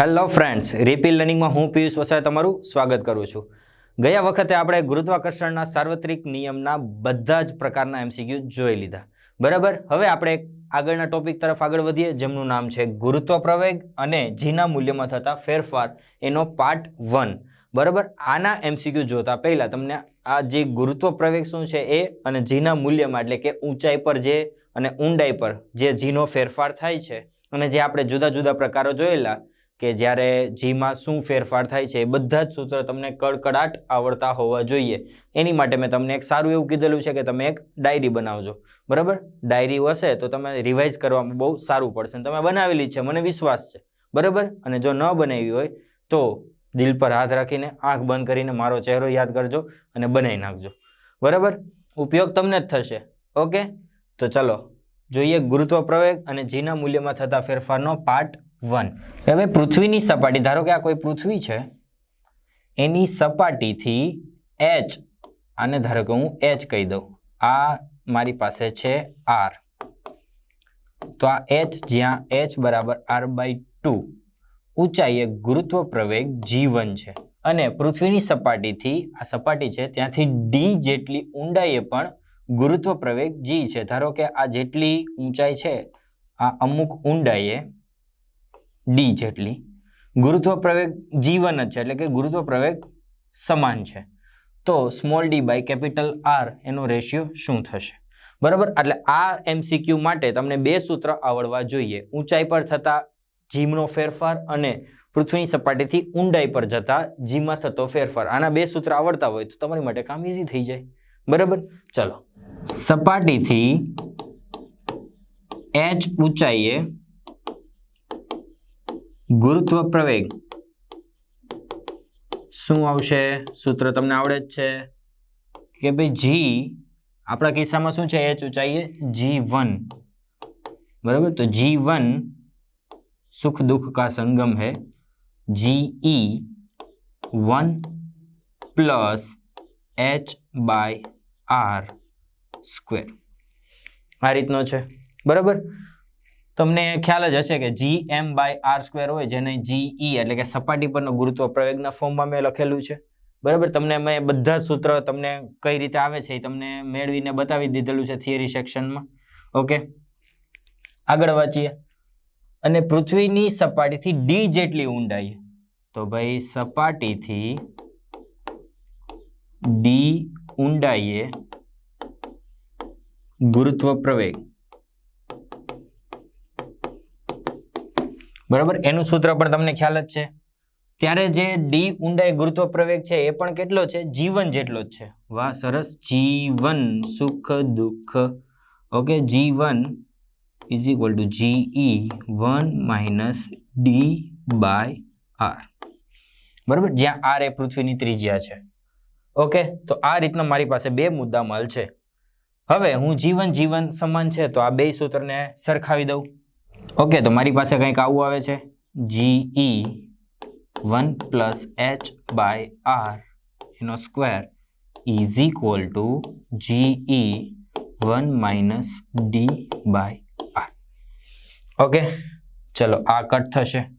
Hello friends રીપી લર્નિંગમાં હું પિયુષ વસાવે તમારું સ્વાગત કરું છું. ગયા વખતે આપણે ગુરુત્વાકર્ષણના સાર્વત્રિક નિયમના બધા જ પ્રકારના એમસીક્યુ જોઈ લીધા. બરાબર? હવે આપણે આગળના ટોપિક તરફ આગળ વધીએ, જેમનું નામ છે ગુરુત્વ પ્રવેગ અને જીના મૂલ્યમાં થતા ફેરફાર એનો પાર્ટ વન બરાબર? આના એમસીક્યુ જોતા પહેલાં તમને આ જે ગુરુત્વ પ્રવેગ શું છે એ અને જીના મૂલ્યમાં, એટલે કે ઊંચાઈ પર જે અને ઊંડાઈ પર જે જીનો ફેરફાર થાય છે અને જે આપણે જુદા જુદા પ્રકારો જોયેલા કે જ્યારે જીમાં શું ફેરફાર થાય છે એ બધા જ સૂત્રો તમને કડકડાટ આવડતા હોવા જોઈએ. એની માટે મેં તમને એક સારું એવું કીધેલું છે કે તમે એક ડાયરી બનાવજો. બરાબર? ડાયરી હશે તો તમે રિવાઇઝ કરવામાં બહુ સારું પડશે તમે બનાવેલી છે, મને વિશ્વાસ છે. બરાબર? અને જો ન બનાવી હોય તો દિલ પર હાથ રાખીને, આંખ બંધ કરીને મારો ચહેરો યાદ કરજો અને બનાવી નાખજો. બરાબર? ઉપયોગ તમને જ થશે. ઓકે? તો ચલો, જોઈએ ગુરુત્વ પ્રવેગ અને જીના મૂલ્યમાં થતા ફેરફારનો પાર્ટ વન. હવે પૃથ્વીની સપાટી, ધારો કે આ કોઈ પૃથ્વી છે, એની સપાટીથી એચ આને ધારો કે હું એચ કહી દઉં. આ મારી પાસે છે આર તો આ એચ જ્યાં એચ બરાબર આર બાય ટુ ઊંચાઈએ ગુરુત્વ પ્રવેગ જી વન છે. અને પૃથ્વીની સપાટીથી, આ સપાટી છે, ત્યાંથી ડી જેટલી ઊંડાઈએ પણ ગુરુત્વ પ્રવેગ જી છે. ધારો કે આ જેટલી ઊંચાઈ છે, આ અમુક ઊંડાઈએ ડી જેટલી. ગુરુત્વ પ્રવેગ જીવન જ છે, એટલે કે ગુરુત્વ પ્રવેગ સમાન છે. તો small d by capital R એનો રેશિયો શું થશે? બરાબર? એટલે આ એમસીક્યુ માટે તમને બે સૂત્ર આવડવા જોઈએ. ઊંચાઈ પર થતા જીમનો ફેરફાર અને પૃથ્વીની સપાટીથી ઊંડાઈ પર જતા જીમાં થતો ફેરફાર. આના બે સૂત્ર આવડતા હોય તો તમારી માટે કામ ઇઝી થઈ જાય. બરાબર? ચલો. સપાટીથી એચ ઊંચાઈએ ગુરુત્વ પ્રવેગ શું આવશે સૂત્ર તમને આવડે જ છે કે ભાઈ જી આપણા કિસ્સામાં શું છે એચ ઊંચાઈએ જી વન બરાબર તો જી વન સુખ દુઃખ કા સંગમ है जी E one plus H by R square આ રીતનો છે બરાબર તમને ખ્યાલ જ હશે કે g m by r square હોય જેને જી ઈ એટલે કે સપાટી પરનો ગુરુત્વ પ્રવેગના ફોર્મમાં મેં લખેલું છે. બરાબર? તમને મેં બધા સૂત્ર તમને કઈ રીતે આવે છે એ તમને મેળવીને બતાવી દીધેલું છે થિયરી સેક્શનમાં ઓકે આગળ વાંચીએ. અને પૃથ્વીની સપાટીથી ડી જેટલી ઊંડાઈ. તો ભાઈ સપાટીથી ડી ઊંડાઈએ ગુરુત્વ પ્રવેગ. બરાબર? એનું સૂત્ર પણ તમને ખ્યાલ જ છે. ત્યારે જે ડી ઊંડાઈ ગુરુત્વ પ્રવેગ છે, એ પણ કેટલો છે? જીવન જેટલો જ છે. વાહ, સરસ. જીવન, સુખ, દુઃખ. ઓકે, જીવન is equal to g e one minus d by r બરાબર? જ્યાં આર એ પૃથ્વીની ત્રિજ્યા છે. ઓકે, તો આ રીતના મારી પાસે બે મુદ્દા મલ છે. હવે હું જીવન જીવન સમાન છે, તો આ બે સૂત્રને સરખાવી દઉં. ઓકે તો મારી પાસે કંઈક આવું આવે છે. G e one plus h by r એનો square is equal to g e one minus d by r okay ચલો, આ કટ થશે.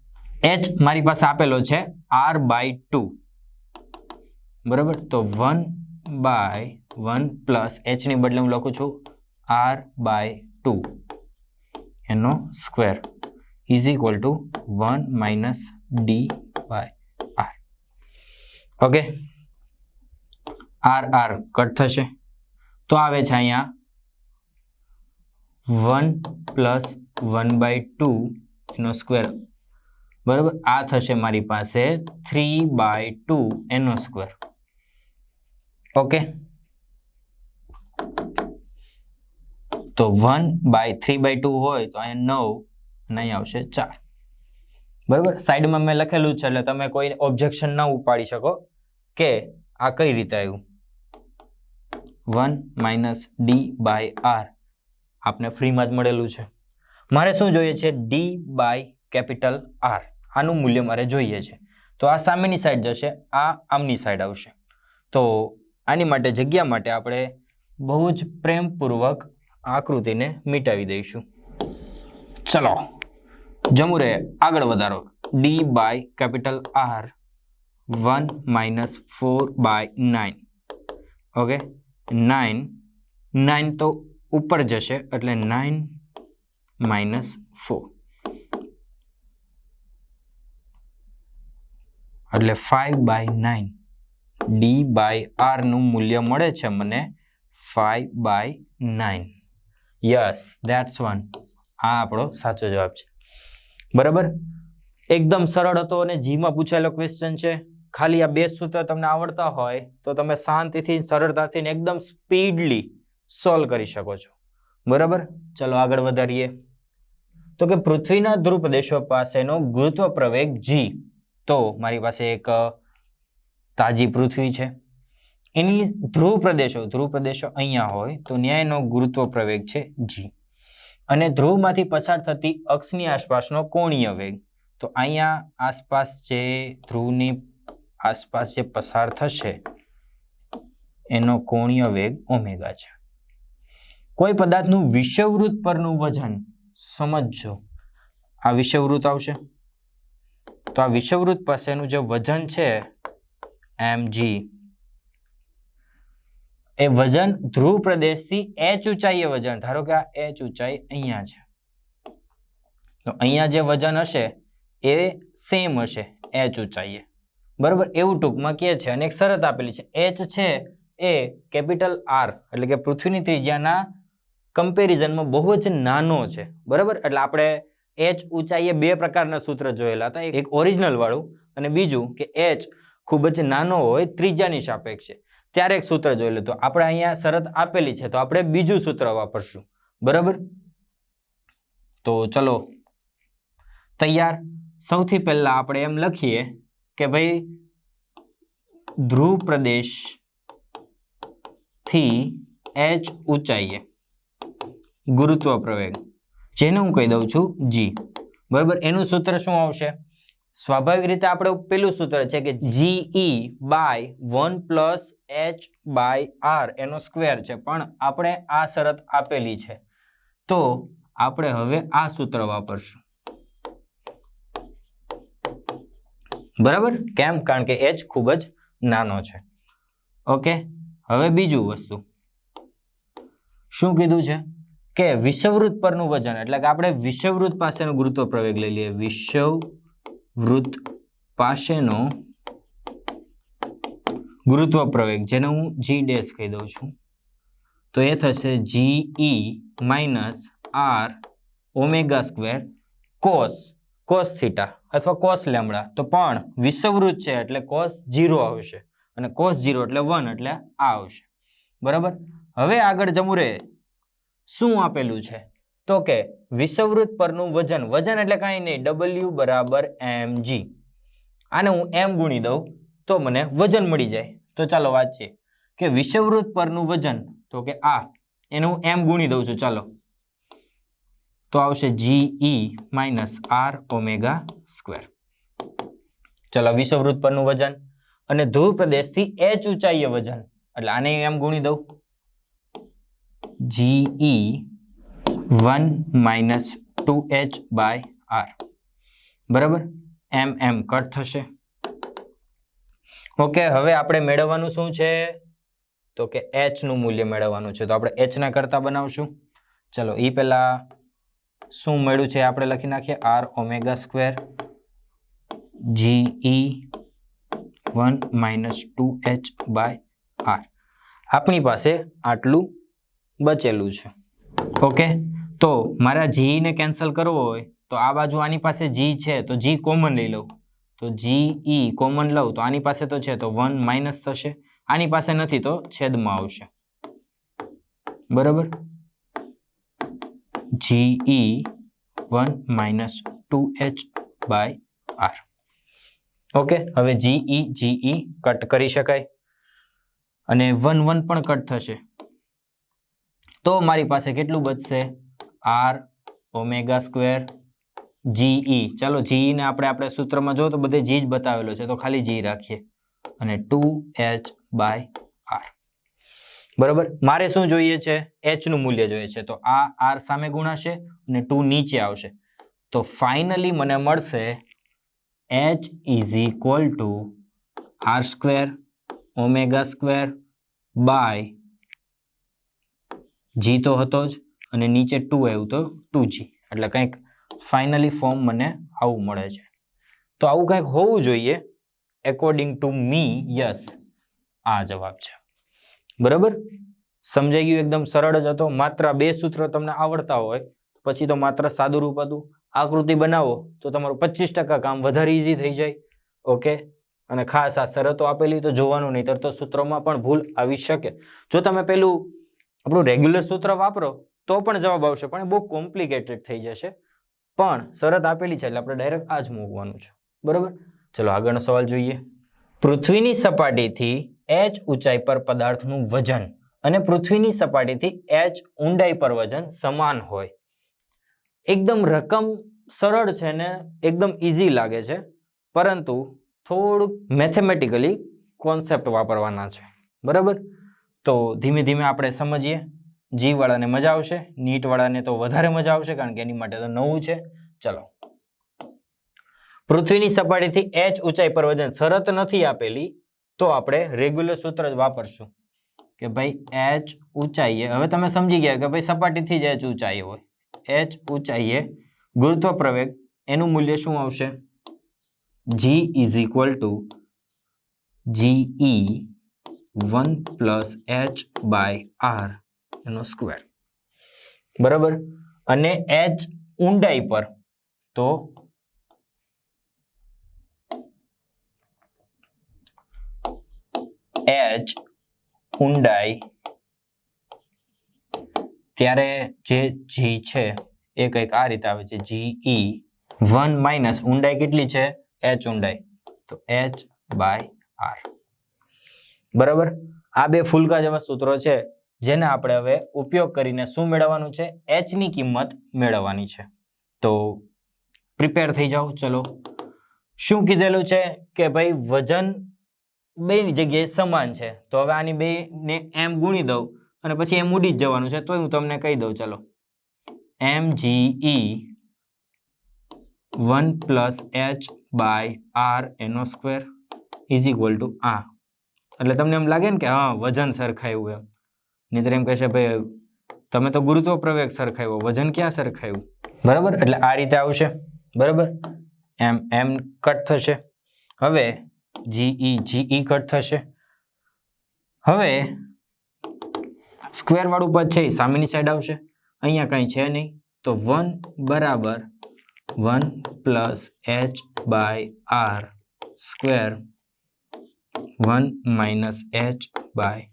એચ મારી પાસે આપેલો છે આર બાય ટુ બરાબર? તો વન બાય વન પ્લસ એચની બદલે હું લખું છું આર બાય ટુ એનો square is equal to one minus d by r. Okay? R r cut થશે. તો આવે છે અહીંયા one plus one by two એનો સ્ક્વેર. બરાબર? આ થશે મારી પાસે થ્રી બાય ટુ એનો સ્ક્વેર. ઓકે? તો one by three by two હોય તો અહીંયા નવ અહીંયા આવશે ચાર. બરાબર? સાઈડમાં મેં લખેલું છે, એટલે તમે કોઈ ઓબ્જેક્શન ન ઉપાડી શકો કે આ કઈ રીતે આવ્યું? One minus d by r આપને ફ્રીમાં જ મળેલું છે. મારે શું જોઈએ છે? ડી બાય કેપિટલ આર આનું મૂલ્ય મારે જોઈએ છે. તો આ સામેની સાઈડ જશે, આ આમની સાઈડ આવશે. તો આની માટે, જગ્યા માટે આપણે બહુ જ પ્રેમપૂર્વક આકૃતિને મિટાવી દઈશું. ચલો જમું રહે આગળ વધારો. D by capital r one minus four by nine okay nine nine તો ઉપર જશે, એટલે નાઇન માઇનસ ફોર એટલે five by nine d by આરનું મૂલ્ય મળે છે મને five by nine yes that's one આ આપણો સાચો જવાબ છે. બરાબર? એકદમ સરળ હતો અને જીમાં પૂછાયેલો ક્વેશ્ચન છે. ખાલી આ બે સૂત્ર તમને આવડતા હોય તો તમે શાંતિથી, સરળતાથી એકદમ સ્પીડલી સોલ્વ કરી શકો છો. બરાબર? ચલો આગળ વધારીએ. તો કે પૃથ્વીના ધ્રુવ પ્રદેશો પાસેનો ગુરુત્વ પ્રવેગ જી તો મારી પાસે એક તાજી પૃથ્વી છે. એની ધ્રુવ પ્રદેશો ધ્રુવ પ્રદેશો અહીંયા હોય તો ન્યાયનો ગુરુત્વ પ્રવેગ છે જી અને ધ્રુવમાંથી પસાર થતી અક્ષની આસપાસનો કોણીય વેગ. તો અહીંયા આસપાસ જે ધ્રુવની આસપાસ જે પસાર થશે, એનો કોણીય વેગ ઓમેગા છે. કોઈ પદાર્થનું વિષવવૃત્ત પરનું વજન સમજજો. આ વિષવવૃત્ત આવશે. તો આ વિષવવૃત્ત પાસેનું જે વજન છે એમ જી એ વજન ધ્રુવ પ્રદેશથી એચ ઊંચાઈએ વજન, ધારો કે આ એચ ઊંચાઈ અહીંયા છે. તો અહીંયા જે વજન હશે, એ સેમ હશે, એચ ઊંચાઈએ. બરોબર? એવું ટૂંકમાં કહે છે અને એક શરત આપેલી છે. એચ છે એ કેપિટલ આર, એટલે કે પૃથ્વીની ત્રિજ્યાના કમ્પેરિઝનમાં બહુ જ નાનો છે. બરાબર? એટલે આપણે એચ ઊંચાઈએ બે પ્રકારના સૂત્ર જોયેલા હતા. એક ઓરિજિનલ વાળું અને બીજું કે એચ ખૂબ જ નાનો હોય, ત્રિજ્યાની સાપેક્ષે. ત્યારે એક સૂત્ર જોયેલું તો આપણે અહીંયા શરત આપેલી છે, તો આપણે બીજું સૂત્ર વાપરશું. બરાબર? તો ચલો, તૈયાર. સૌથી પહેલા આપણે એમ લખીએ કે ભાઈ, ધ્રુવ પ્રદેશથી એચ ઊંચાઈએ. ગુરુત્વ પ્રવેગ. જેને હું કહી દઉં છું જી બરાબર? એનું સૂત્ર શું આવશે? સ્વાભાવિક રીતે આપણે પેલું સૂત્ર છે કે g e by one plus h by r એનો સ્ક્વેર છે. પણ આપણે આ શરત આપેલી છે. તો આપણે હવે આ સૂત્ર વાપરશું. બરાબર? કેમ? કારણ કે એચ ખૂબ જ નાનો છે. ઓકે હવે બીજું વસ્તુ. શું કીધું છે? કે વિષવવૃત્ત પરનું વજન એટલે કે આપણે વિશ્વવૃત્ત પાસેનું ગુરુત્વ પ્રવેગ લઈ લઈએ. વિષવવૃત્ત પાસેનો ગુરુત્વ પ્રવેગ જેને હું જી ડેશ કહી દઉં છું. તો એ થશે G E minus R omega square cos cos theta અથવા કોસ લેમડા તો પણ વિષવવૃત્ત છે એટલે કોસ જીરો આવશે અને કોસ જીરો એટલે વન એટલે આ આવશે. બરાબર? હવે આગળ જમું રે શું આપેલું છે? તો કે વિષવવૃત્ત પરનું વજન. વજન એટલે કાંઈ નહીં. ડબલ્યુ બરાબર એમ જી આને હું એમ ગુણી દઉં, તો મને વજન મળી જાય. તો ચાલો વાંચીએ કે વિષવવૃત્ત પરનું વજન, તો કે આ, એને હું એમ ગુણી દઉં છું. ચાલો. તો આવશે g e minus r omega square ચાલો વિષવવૃત્ત પરનું વજન અને ધ્રુવ પ્રદેશથી એચ ઊંચાઈએ વજન. એટલે આને એમ ગુણી દઉં. G e one minus two h by r. બરાબર? એમ એમ, કટ થશે. ઓકે, હવે આપણે મેળવવાનું શું છે? તો કે એચનું મૂલ્ય મેળવવાનું છે. તો આપણે એચના કરતા બનાવશું. ચલો એ પહેલાં શું મળ્યું છે? આપણે લખી નાખીએ r omega square g e one minus two h by r. આપણી પાસે આટલું બચેલું છે. ઓકે? તો મારા જીઈને કેન્સલ કરવો હોય, તો આ બાજુ આની પાસે જી છે, તો જી કોમન લઈ લઉં. તો જી ઈ કોમન લઉં, તો આની પાસે તો છે, તો વન માઇનસ થશે. આની પાસે નથી, તો છેદમાં આવશે. બરાબર? G E one minus two H by R okay હવે G E G E cut કરી શકાય. અને વન વન પણ કટ થશે. તો મારી પાસે કેટલું બચશે? R omega square G E ચાલો જીઈ ને આપણે આપણે સૂત્રમાં જો તો બધે જી જ બતાવેલો છે. તો ખાલી જી રાખીએ. અને ટુ એચ બાય આર. બરોબર? મારે શું જોઈએ છે? એચનું મૂલ્ય જોઈએ છે. તો આ આર સામે ગુણાશે અને ટુ નીચે આવશે. તો ફાઇનલી મને મળશે h is equal to r square omega square by g તો હતો જ. અને નીચે ટુ આવ્યું તો ટુ એટલે કંઈક ફાઇનલી ફોર્મ મને આવું મળે છે. તો આવું કંઈક હોવું જોઈએ એકોર્ડિંગ ટુ મી યસ આ જવાબ છે. બરાબર? સમજાઈ ગયું એકદમ સરળ જ હતો. માત્ર બે સૂત્રો તમને આવડતા હોય, પછી તો માત્ર સાદું રૂપ હતું. આકૃતિ બનાવો, તો તમારું પચીસ ટકા કામ વધારે ઇઝી થઈ જાય. ઓકે અને ખાસ આ શરતો આપેલી તો જોવાનું નહીં તો સૂત્રોમાં પણ ભૂલ આવી શકે. જો તમે પેલું આપણું રેગ્યુલર સૂત્ર વાપરો તો પણ જવાબ આવશે, પણ બહુ કોમ્પ્લિકેટેડ થઈ જશે. પણ શરત આપેલી છે એટલે આપણે ડાયરેક્ટ આ જ મૂકવાનું છે. બરોબર? ચલો આગળનો સવાલ જોઈએ. પૃથ્વીની સપાટીથી એચ ઊંચાઈ પર પદાર્થનું વજન અને પૃથ્વીની સપાટીથી એચ ઊંડાઈ પર વજન સમાન હોય. એકદમ રકમ સરળ છે ને એકદમ ઇઝી લાગે છે, પરંતુ થોડુંક મેથેમેટિકલી કોન્સેપ્ટ વાપરવાના છે. બરાબર? તો ધીમે ધીમે આપણે સમજીએ. જી વાળાને મજા આવશે, નીટવાળાને તો વધારે મજા આવશે કારણ કે એની માટે તો નવું છે. ચલો. પૃથ્વીની સપાટીથી એચ ઊંચાઈ પર વજન શરત નથી આપેલી, તો આપણે રેગ્યુલર સૂત્ર જ વાપરશું. કે ભાઈ, એચ ઊંચાઈએ, હવે તમે સમજી ગયા કે ભાઈ સપાટીથી જ એચ ઊંચાઈ હોય. એચ ઊંચાઈએ ગુરુત્વ પ્રવેગ, એનું મૂલ્ય શું આવશે? G is equal to g e one plus h by r એનો સ્ક્વેર. બરાબર? અને એચ ઊંડાઈ પર, તો એચ ઊંડાઈ ત્યારે જે જી છે, એ કંઈક આ રીતે આવે છે જીઈ વન માઇનસ ઊંડાઈ કેટલી છે? એચ ઊંડાઈ. તો એચ બાય આર બરાબર? આ બે ફૂલકા જેવા સૂત્રો છે. જેને આપણે હવે ઉપયોગ કરીને શું મેળવવાનું છે? એચની કિંમત મેળવવાની છે. તો પ્રિપેર થઈ જાઓ. ચલો. શું કીધેલું છે? કે ભાઈ વજન બેની જગ્યાએ સમાન છે. તો હવે આની બેને એમ ગુણી દઉં અને પછી એમ ઉડી જ જવાનું છે. તોય હું તમને કહી દઉં. ચલો. એમ g e one plus h by r એનો સ્ક્વેર ઇઝ ઇક્વલ ટુ આ એટલે તમને એમ લાગે ને કે હા, વજન સરખાયું એમ. નહીતર એમ કહેશે ભાઈ, તમે તો ગુરુત્વ પ્રવેગ સરખાવ્યો વજન ક્યાં સરખાયું? બરાબર? એટલે આ રીતે આવશે. બરાબર? એમ એમ કટ થશે. હવે જીઈ જીઈ કટ થશે. હવે સ્ક્વેર વાળું પદ છે સામેની સાઈડ આવશે. અહીંયા કંઈ છે નહીં. તો વન બરાબર one plus h by r square one minus h by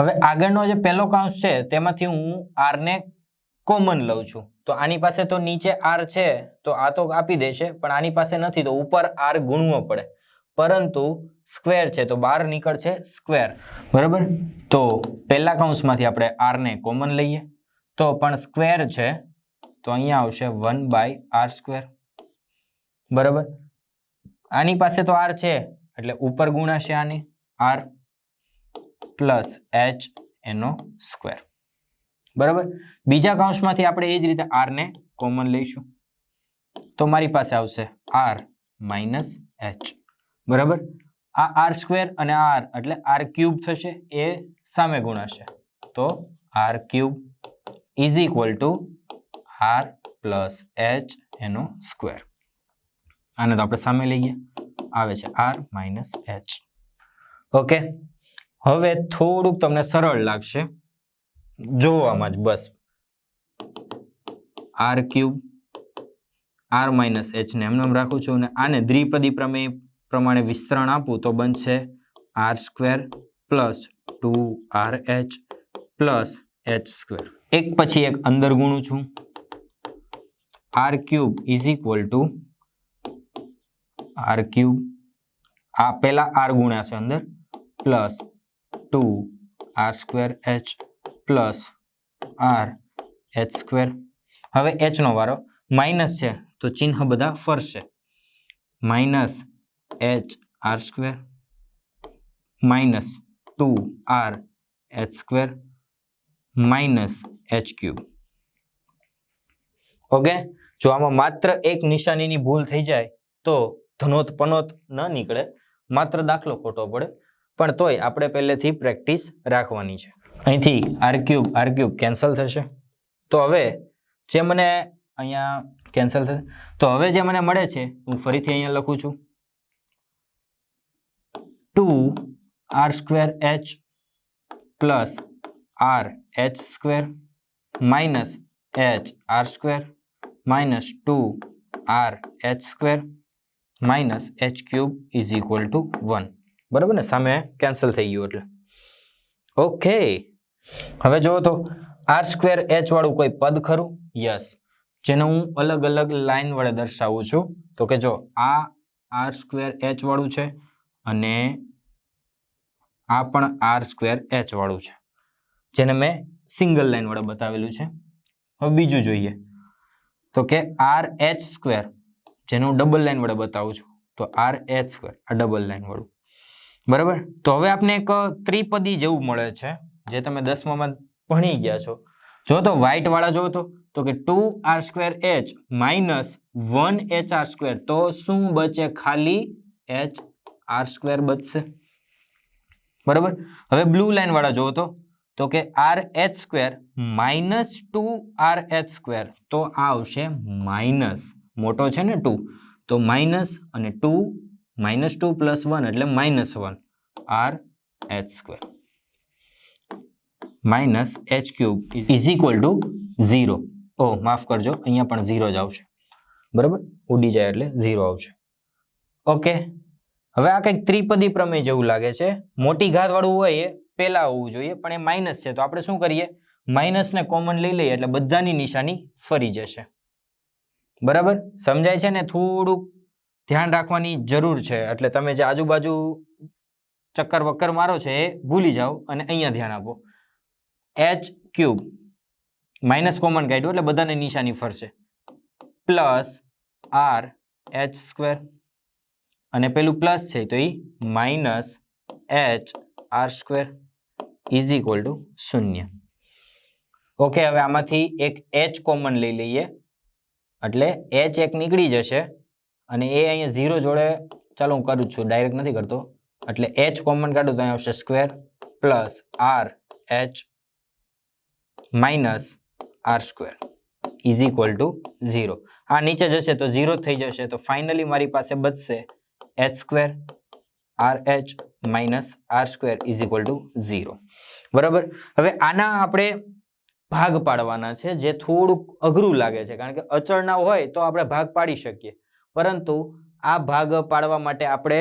હવે આગળનો જે પહેલો કાઉન્સ છે, તેમાંથી હું આરને કોમન લઉં છું. તો આની પાસે તો નીચે આર છે, તો આ તો આપી દેશે, પણ આની પાસે નથી, તો ઉપર આર ગુણવો પડે. પરંતુ સ્ક્વેર છે, તો બહાર નીકળશે સ્ક્વેર બરાબર? તો પહેલા કાઉન્સમાંથી આપણે આરને કોમન લઈએ. તો પણ સ્ક્વેર છે, તો અહીંયા આવશે વન બાય આર સ્ક્વેર બરાબર? આની પાસે તો આર છે, એટલે ઉપર ગુણાશે આની. આર પ્લસ એચ એનો સ્ક્વેર. બરાબર? બીજા કૌંસમાંથી આપણે એ જ રીતે આરને કોમન લઈશું. તો મારી પાસે આવશે આર માઇનસ એચ. બરાબર? આ આર સ્ક્વેર અને આર એટલે આર ક્યુબ થશે, એ સામે ગુણાશે. તો r cube is equal to r plus h એનો સ્ક્વેર. આને તો આપણે સામે લઈએ આવે છે આર માઇનસ એચ. ઓકે? હવે થોડુંક તમને સરળ લાગશે. જોવામાં જ બસ. આર ક્યુબ આર માઇનસ એચને એમને એમ રાખું છું અને આને દ્વિપદી પ્રમેય પ્રમાણે વિસ્તરણ આપું તો બનશે R square plus two R H plus H square એક પછી એક અંદર ગુણું છું. R cube is equal to R cube આ પહેલાં આર ગુણ્યા છે અંદર plus two, R square H plus R H square. હવે એચનો વારો, માઇનસ છે, તો ચિહ્ન બધા ફરશે. Minus H R square, minus two R H square, minus H cube. Okay? જો આમાં માત્ર એક નિશાનીની ભૂલ થઈ જાય, તો ધનોત પનોત ન નીકળે. માત્ર દાખલો ખોટો પડે. પણ તોય આપણે પહેલેથી પ્રેક્ટિસ રાખવાની છે. અહીંથી R cube R cube cancel થશે. તો હવે જે મને અહીંયા કેન્સલ થશે, તો હવે જે મને મળે છે, હું ફરીથી અહીંયા લખું છું. Two R square H plus R H square minus H R square minus two R H square minus H cube is equal to one બરાબર ને? સામે કેન્સલ થઈ ગયું એટલે. ઓકે હવે જુઓ તો આર સ્ક્વેર એચ વાળું કોઈ પદ ખરું? યસ જેને હું અલગ અલગ લાઇન વડે દર્શાવું છું. તો કે જો, આ આર સ્ક્વેર એચ વાળું છે અને આ પણ આર સ્ક્વેર એચ વાળું છે. જેને મેં સિંગલ લાઇન વડે બતાવેલું છે. હવે બીજું જોઈએ. તો કે આર એચ સ્ક્વેર જેને હું ડબલ લાઇન વડે બતાવું છું. તો આર એચ સ્ક્વેર આ ડબલ લાઇન વાળું. બરાબર? તો હવે આપને એક ત્રિપદી જેવું મળે છે, જે તમે દસમામાં ભણી ગયા છો. જો તો વ્હાઇટ વાળા જો તો તો કે two R square H minus one H R square તો શું બચે? ખાલી એચ આર સ્ક્વેર બચશે. બરાબર? હવે બ્લુ લાઇન વાળા જોવો તો તો કે R H square minus two R H square તો આ આવશે માઇનસ મોટો છે ને ટુ તો માઇનસ અને two minus two plus one એટલે minus one. R H square minus H cube is equal to zero ઓ, માફ કરજો, અહીંયા પણ ઝીરો જ આવશે. બરાબર? ઉડી જાય એટલે ઝીરો આવશે. ઓકે હવે આ કંઈક ત્રિપદી પ્રમેય જેવું લાગે છે. મોટી ઘાતવાળું હોય એ પહેલાં હોવું જોઈએ, પણ એ માઇનસ છે. તો આપણે શું કરીએ? માઇનસને કોમન લઈ લઈએ એટલે બધાની નિશાની ફરી જશે. બરાબર? સમજાય છે ને? થોડુંક ધ્યાન રાખવાની જરૂર છે. એટલે તમે જે આજુબાજુ ચક્કર વક્કર મારો છે એ ભૂલી જાઓ અને અહીંયા ધ્યાન આપો. એચ ક્યુબ માઇનસ કોમન કાઢ્યું એટલે બધાને નિશાની ફરશે. પ્લસ આર એચ સ્ક્વેર અને પેલું પ્લસ છે તો એ minus H R square is equal to શૂન્ય. ઓકે હવે આમાંથી એક એચ કોમન લઈ લઈએ. એટલે એચ એક નીકળી જશે. અને એ અહીંયા ઝીરો જોડે ચાલો હું કરું છું ડાયરેક્ટ નથી કરતો. એટલે એચ કોમન કાઢું તો અહીંયા આવશે square plus R H minus R square is equal to zero આ નીચે જશે તો ઝીરો થઈ જશે, તો ફાઇનલી મારી પાસે બચશે H square R H minus R square is equal to zero બરાબર? હવે આના આપણે ભાગ પાડવાના છે, જે થોડુંક અઘરું લાગે છે, કારણ કે અચળના હોય તો આપણે ભાગ પાડી શકીએ. પરંતુ આ ભાગ પાડવા માટે આપણે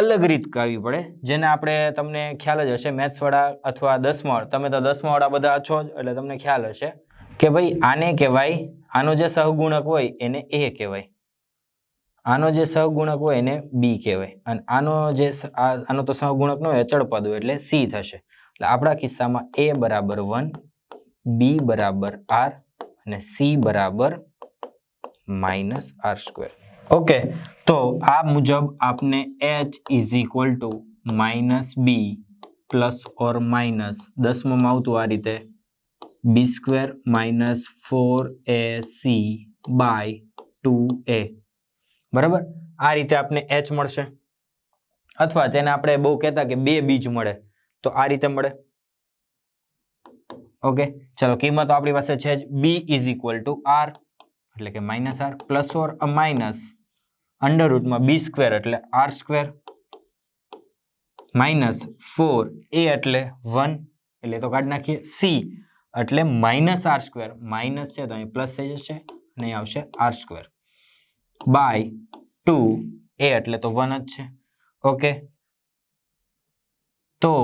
અલગ રીત કરવી પડે. જેને આપણે તમને ખ્યાલ જ હશે મેથ્સવાળા અથવા દસમા તમે તો દસમાવાળા બધા છો જ, એટલે તમને ખ્યાલ હશે કે ભાઈ, આને કહેવાય, આનો જે સહગુણક હોય એને એ કહેવાય. આનો જે સહગુણક હોય એને બી કહેવાય. અને આનો જે આનો તો સહગુણક ન હોય, અચળ પદ હોય, એટલે સી થશે. એટલે આપણા કિસ્સામાં એ બરાબર વન, બી બરાબર આર અને સી બરાબર માઇનસ આર સ્ક્વેર. ઓકે તો આ મુજબ આપને H is equal to minus B plus or minus દસમાં આવતું આ રીતે. B square minus four A C by two A બરાબર? આ રીતે આપને એચ મળશે. અથવા તેને આપણે બહુ કહેતા કે બે બીજ મળે, તો આ રીતે મળે. ઓકે ચલો કિંમતો આપણી પાસે છે જ. B is equal to R એટલે કે minus R plus or minus under રૂટમાં B square એટલે R square minus four A એટલે વન એટલે તો કાઢી નાખીએ સી એટલે માઇનસ આર સ્ક્વેર માઇનસ છે તો અહીં પ્લસ થઈ જશે અને આવશે R square by two A એટલે તો વન જ છે. ઓકે તો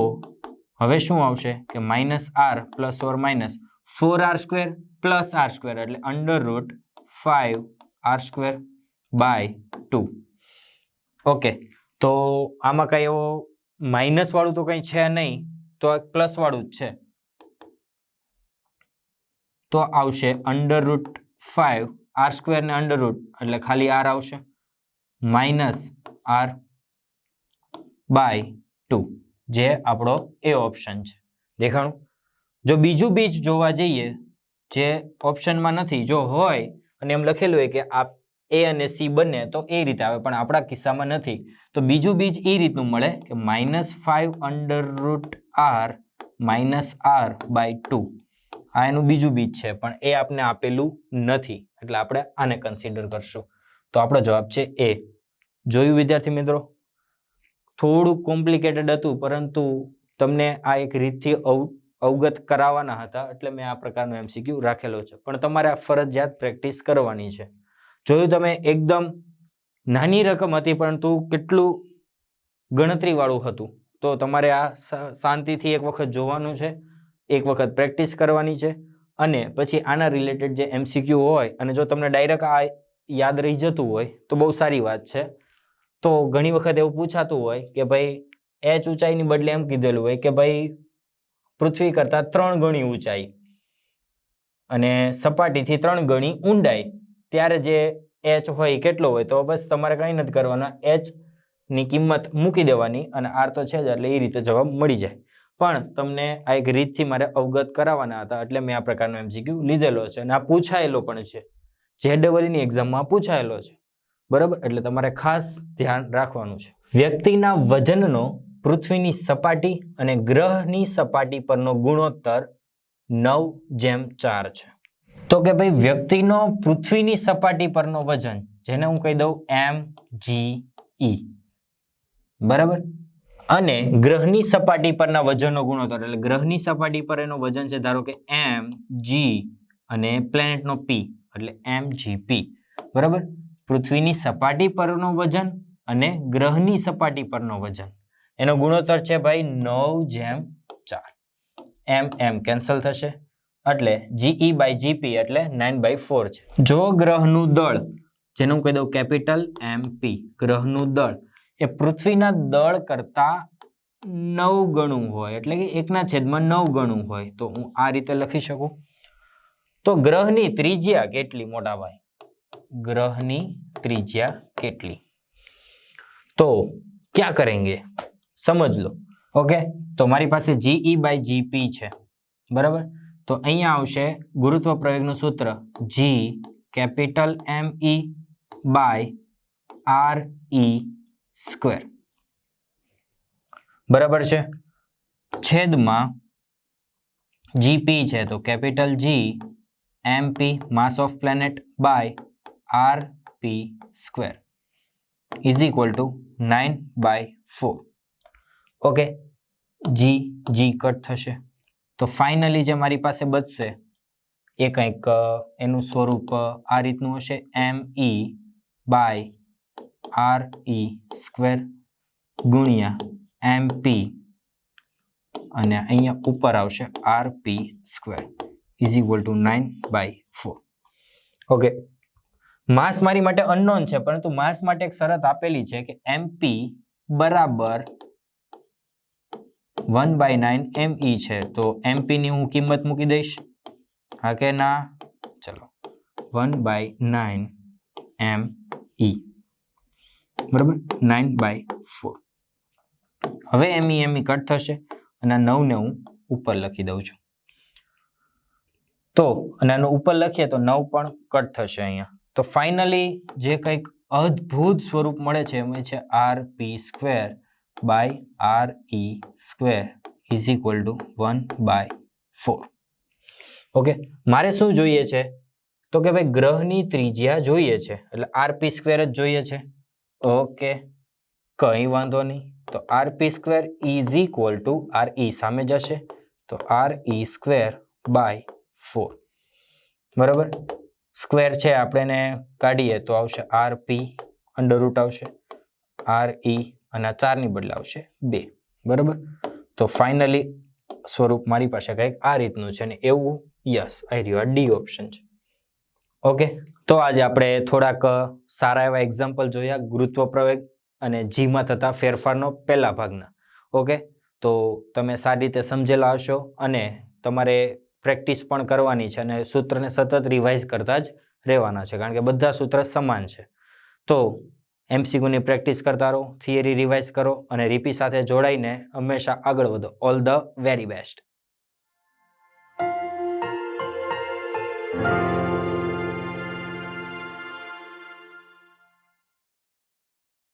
હવે શું આવશે કે minus R plus or minus four R square plus R square એટલે under root five R square by two okay તો આમાં કંઈ એવો માઇનસ વાળું તો કંઈ છે નહીં, તો પ્લસ વાળું જ છે. તો આવશે under root five R square ને અંડર રૂટ એટલે ખાલી આર આવશે. માઇનસ આર બાય ટુ જે આપણો એ ઓપ્શન છે. દેખાણું? જો બીજું બીજ જોવા જઈએ, જે ઓપ્શનમાં નથી, જો હોય, અને એમ લખેલું હોય કે આ એ અને સી બંને, તો એ રીતે આવે, પણ આપણા કિસ્સામાં નથી. તો બીજું બીજ એ રીતનું મળે કે minus five under root R minus R by two આ એનું બીજું બીજ છે, પણ એ આપને આપેલું નથી. એટલે આપણે આને કન્સિડર કરશું. તો આપણો જવાબ છે એ જોયું, વિદ્યાર્થી મિત્રો? થોડું કોમ્પ્લિકેટેડ હતું, પરંતુ તમને આ એક રીતથી અવગત કરાવવાના હતા, એટલે મેં આ પ્રકારનો એમસીક્યુ રાખેલો છે. પણ તમારે આ ફરજિયાત પ્રેક્ટિસ કરવાની છે. જોયું તમે, એકદમ નાની રકમ હતી, પરંતુ કેટલું ગણતરીવાળું હતું. તો તમારે આ શાંતિથી એક વખત જોવાનું છે, એક વખત પ્રેક્ટિસ કરવાની છે, અને પછી આના રિલેટેડ જે એમસીક્યુ હોય, અને જો તમને ડાયરેક્ટ આ યાદ રહી જતું હોય, તો બહુ સારી વાત છે. તો ઘણી વખત એવું પૂછાતું હોય કે ભાઈ, એચ ઊંચાઈની બદલે એમ કીધેલું હોય કે ભાઈ, પૃથ્વી કરતાં ત્રણ ગણી ઊંચાઈ, અને સપાટીથી ત્રણ ગણી ઊંડાઈ. ત્યારે જે એચ હોય કેટલો હોય, તો બસ તમારે કંઈ નથી કરવાના. એચની કિંમત મૂકી દેવાની અને આર તો છે જ, એટલે એ રીતે જવાબ મળી જાય. પણ તમને આ એક રીતથી મારે અવગત કરાવવાના હતા, એટલે મેં આ પ્રકારનો એમસીક્યુ લીધેલો છે અને આ પૂછાયેલો પણ છે. જે ડબલની એક્ઝામમાં પૂછાયેલો છે. બરાબર? એટલે તમારે ખાસ ધ્યાન રાખવાનું છે. વ્યક્તિના વજનનો પૃથ્વીની સપાટી અને ગ્રહની સપાટી પરનો ગુણોત્તર નવ જેમ ચાર છે. તો કે ભાઈ વ્યક્તિનો પૃથ્વીની સપાટી પરનો વજન, જેને હું કહી દઉં એમ જી ઈ. બરાબર? અને ગ્રહની સપાટી પરના વજનનો ગુણોત્તર, એટલે ગ્રહની સપાટી પર એનો વજન છે ધારો કે એમ જી અને પ્લેનેટનો પી, એટલે એમ જી પી. બરાબર? પૃથ્વીની સપાટી પરનો વજન અને ગ્રહની સપાટી પરનો વજન. એનો ગુણોત્તર છે ભાઈ નવ જેમ ચાર. એમ એમ કેન્સલ થશે. એટલે જીઈ બાય જીપી એટલે નાઇન બાય ફોર છે. જો ગ્રહનું દળ, જેને હું કહી દઉં કેપિટલ એમ પી ગ્રહનું દળ, એ પૃથ્વીના દળ કરતા નવ ગણું હોય, એટલે કે એકના છેદમાં નવ ગણું હોય, તો હું આ રીતે લખી શકું. તો ગ્રહની ત્રિજ્યા કેટલી મોટા ભાઈ? ગ્રહની ત્રિજ્યા કેટલી? તો ક્યાં કરેંગે? સમજ લો. ઓકે? તો મારી પાસે જીઈ બાય જીપી છે. બરાબર? તો અહીંયા આવશે ગુરુત્વ પ્રયોગનું સૂત્ર. G capital M E by R E square. બરાબર છે? છેદમાં જીપી છે તો capital G M P mass of planet by R P square. Is equal to nine by four okay G G cut થશે. તો ફાઇનલી જે મારી પાસે બચશે, એ કંઈક એનું સ્વરૂપ આ રીતનું હશે. M E by R E square ગુણ્યા એમ પી અને અહીંયા ઉપર આવશે R P square is equal to nine by four okay mass મારી માટે અનનોન છે, પરંતુ માસ માટે એક શરત આપેલી છે કે એમપી બરાબર one by nine M E છે, તો એમપી ની હું કિંમત મૂકી દઈશ. હા કે ના? ચલો. One by nine M E બરાબર? નાઇન બાય ફોર હવે એમ ઈ એમ ઈ કટ થશે અને નવને હું ઉપર લખી દઉં છું. તો, અને આનું ઉપર લખીએ તો નવ પણ કટ થશે અહીંયા. તો ફાઇનલી જે કંઈક અદ્ભુત સ્વરૂપ મળે છે એમાં છે R P square by R E square is equal to one by four okay મારે શું જોઈએ છે? તો કે ભાઈ ગ્રહની ત્રિજ્યા જોઈએ છે, એટલે આરપી સ્ક્વેર જ જોઈએ છે. ઓકે કંઈ વાંધો નહીં. તો RP square is equal to R E સામે જશે. તો R E square by four બરાબર? સ્ક્વેર છે, આપણે કાઢીએ તો આવશે આર પી અંડર રૂટ આવશે. આર ઈ અને આ ચારની બદલે આવશે બે. બરાબર? તો ફાઇનલી સ્વરૂપ મારી પાસે કંઈક આ રીતનું છે ને એવું યસ આઈ રહ્યું આ ડી ઓપ્શન છે. ઓકે તો આજે આપણે થોડાક સારા એવા એક્ઝામ્પલ જોયા ગુરુત્વ પ્રવેગ અને જીમાં થતા ફેરફારનો પહેલા ભાગના. ઓકે તો તમે સારી રીતે સમજેલા હશો અને તમારે પ્રેક્ટિસ પણ કરવાની છે અને સૂત્રને સતત રિવાઇઝ કરતા જ રહેવાના છે કારણ કે બધા સૂત્ર સમાન છે. તો એમસીક્યુની પ્રેક્ટિસ કરતા રહો, થિયરી રિવાઇઝ કરો અને રીપી સાથે જોડાઈને હંમેશા આગળ વધો. All the very best.